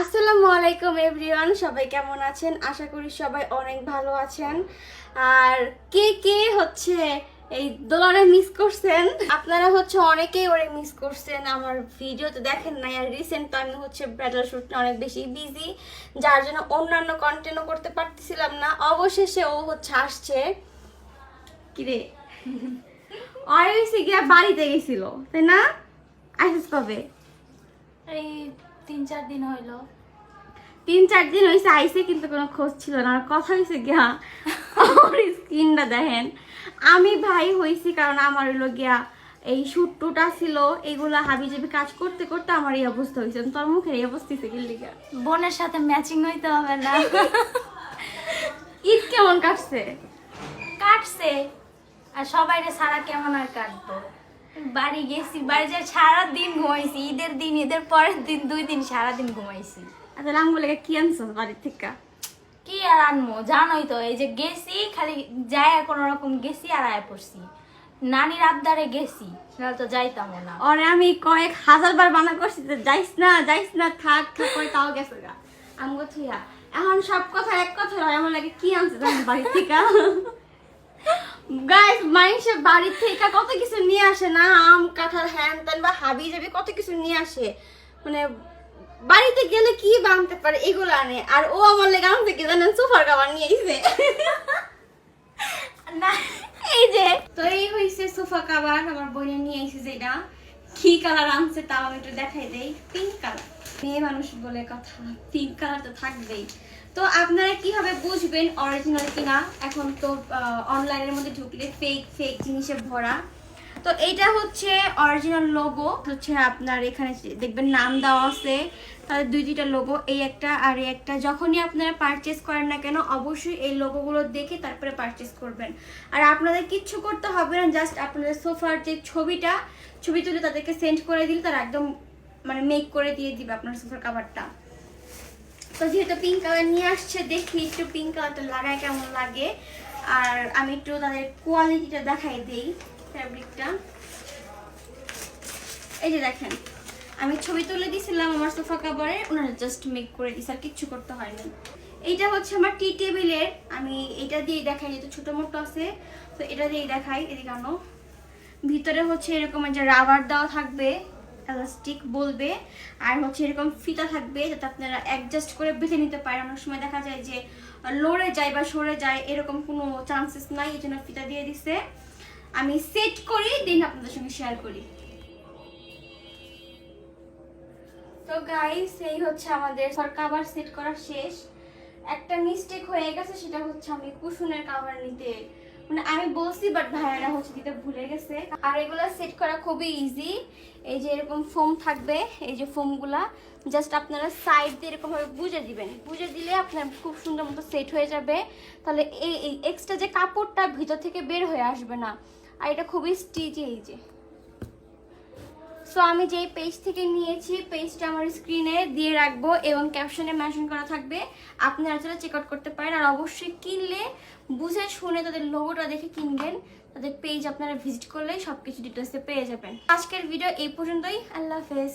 আসসালামু আলাইকুম এভরিওয়ান সবাই কেমন আছেন? আশা করি সবাই অনেক ভালো আছেন। আর কে কে হচ্ছে এই দোলারে মিস করছেন? আপনারা হচ্ছে অনেকেই ওরে মিস করছেন। আমার ভিডিও তো দেখেন নাই, আর রিসেন্ট তো আমি হচ্ছে ব্রাইডাল শ্যুট অনেক বেশি বিজি যার জন্য অন্যান্য কন্টেন্টও করতে পারতেছিলাম না। অবশেষে ও হচ্ছে আসছে। কিরে? অয়েসে গিয়া বাড়িতে গেছিল, তাই না? আসিস কবে? এই তিন চার দিন হইল। তিন চার দিন হয়েছে আইসে কিন্তু কোনো খোঁজ ছিল না। আর কথা হয়েছে গিয়া আমার স্কিনটা দেখেন। আমি ভাই হয়েছি কারণ আমার হলো গিয়া এই শুট টুটা ছিল এইগুলা হাবি জাবি কাজ করতে করতে আমার এই অবস্থা হয়েছে তোর মুখের এই অবস্থা হয়েছে লিগা বোনের সাথে ম্যাচিং হইতে হবে না। ঈদ কেমন কাটছে? কাটছে। আর সবাই রে সারা কেমন আর কাটবো? বাড়ি গেছি বাড়ি যে সারা দিন ঘুমাইছি ঈদের দিন ঈদের পরের দিন দুই দিন সারা দিন ঘুমাইছি। আচ্ছা রামগুলোকে কি আনছো বাড়ির থেকে? কি আর আনব জানোই তো এই যে গেছি খালি যায় কোনো রকম গেছি আর আয় পড়ছি। নানির আবদারে গেছি নাহলে তো যাইতাম না। ওরে আমি কয়েক হাজার বার বানা করছি যে যাইস না যাইস না থাক থাক করে তাও গেছে গা? আমগো থুইয়া এখন সব কথা এক কথা হয় আমার লাগে কি আনছে জানেন বাড়ি থেকে? গাইস মানুষে বাড়ি থেকে কত কিছু নিয়ে আসে না? আম কাঁঠাল হ্যান ত্যান বা হাবি জাবি কত কিছু নিয়ে আসে। মানে বাড়িতে গেলে কি বানতে পারে এগুলো আনে। আর ও আমার লেগে আনতে কি জানেন? সুপার কাবার নিয়ে এসে না। এই যে। তো এই হইছে সোফা কাভার আমার বোনে নিয়ে এসেছে যেটা। কি কালার আনছে তাও আমি একটু দেখাই দেই। Pink colour. মেয়ে মানুষ বলে কথা পিঙ্ক কালার তো থাকবেই। তো আপনারা কীভাবে বুঝবেন অরিজিনাল কিনা? এখন তো অনলাইনের মধ্যে ঢুকলে ফেক ফেক জিনিসে ভরা। তো এইটা হচ্ছে অরিজিনাল লোগো হচ্ছে আপনার এখানে দেখবেন নাম দেওয়া আছে তাদের দুই দুইটা লোগো এই একটা আর এই একটা। যখনই আপনারা পারচেস করেন না কেন, অবশ্যই এই লোগোগুলো দেখে তারপরে পারচেস করবেন। আর আপনাদের কিচ্ছু করতে হবে না জাস্ট আপনাদের সোফার যে ছবিটা, ছবি তুলে তাদেরকে সেন্ড করে দিলে তারা একদম মানে মেক করে দিয়ে দিবে আপনার সোফার কাভারটা তো যেহেতু পিঙ্ক কালার নিয়ে আসছে, দেখি একটু পিঙ্ক কালারটা লাগায় কেমন লাগে। আর আমি একটু তাদের কোয়ালিটিটা দেখাই দেই ফ্যাব্রিকটা এই যে দেখেন, আমি ছবি তুলে দিয়েছিলাম আমার সোফা কাভারে ওনারা জাস্ট মেক করে দিছে আর কিচ্ছু করতে হয়নি। এইটা হচ্ছে আমার টি টেবিলের আমি এটা দিয়ে দেখাই, যেহেতু ছোটো মোটো আছে, তো এটা দিয়ে দেখাই, এদিকে ভিতরে হচ্ছে এরকম যে রাবার দেওয়া থাকবে। এলাস্টিক বলবে। আর হচ্ছে এরকম ফিতা থাকবে, যাতে আপনারা অ্যাডজাস্ট করে বেঁধে নিতে পারেন। অনেক সময় দেখা যায় যে, লড়ে যায় বা সরে যায়, এরকম কোনো চান্সেস নাই, এই জন্য ফিতা দিয়ে দিছে। আমি সেট করি, দিন আপনাদের সঙ্গে শেয়ার করি। তো গাইস এই হচ্ছে আমাদের কাভার সেট করা শেষ। একটা মিস্টেক হয়ে গেছে, সেটা হচ্ছে আমি কুশনের কাভার নিতে মানে আমি বলছি বাট ভাইয়ারা হচ্ছে দিতে ভুলে গেছে। আর এগুলো সেট করা খুবই ইজি এই যে এরকম ফোম থাকবে, এই যে ফোমগুলা জাস্ট আপনারা সাইড দিয়ে এরকম ভাবে বুঝে দিবেন। বুঝে দিলে আপনার খুব সুন্দর মতো সেট হয়ে যাবে। তাহলে এই এই এক্সট্রা যে কাপড়টা ভিতর থেকে বের হয়ে আসবে না, আর এটা খুবই স্টিচি এই যে। সো আমি যেই পেজ থেকে নিয়েছি পেজটা আমার স্ক্রিনে দিয়ে রাখব এবং ক্যাপশনে মেনশন করা থাকবে। আপনারা যারা চেক আউট করতে পারেন, আর অবশ্যই কিনলে বুঝে শুনে তাদের লোগোটা দেখে কিনবেন। তাদের পেজ আপনারা ভিজিট করলে সব কিছু ডিটেলসে পেয়ে যাবেন। আজকের ভিডিও এই পর্যন্তই। আল্লাহ হাফেজ।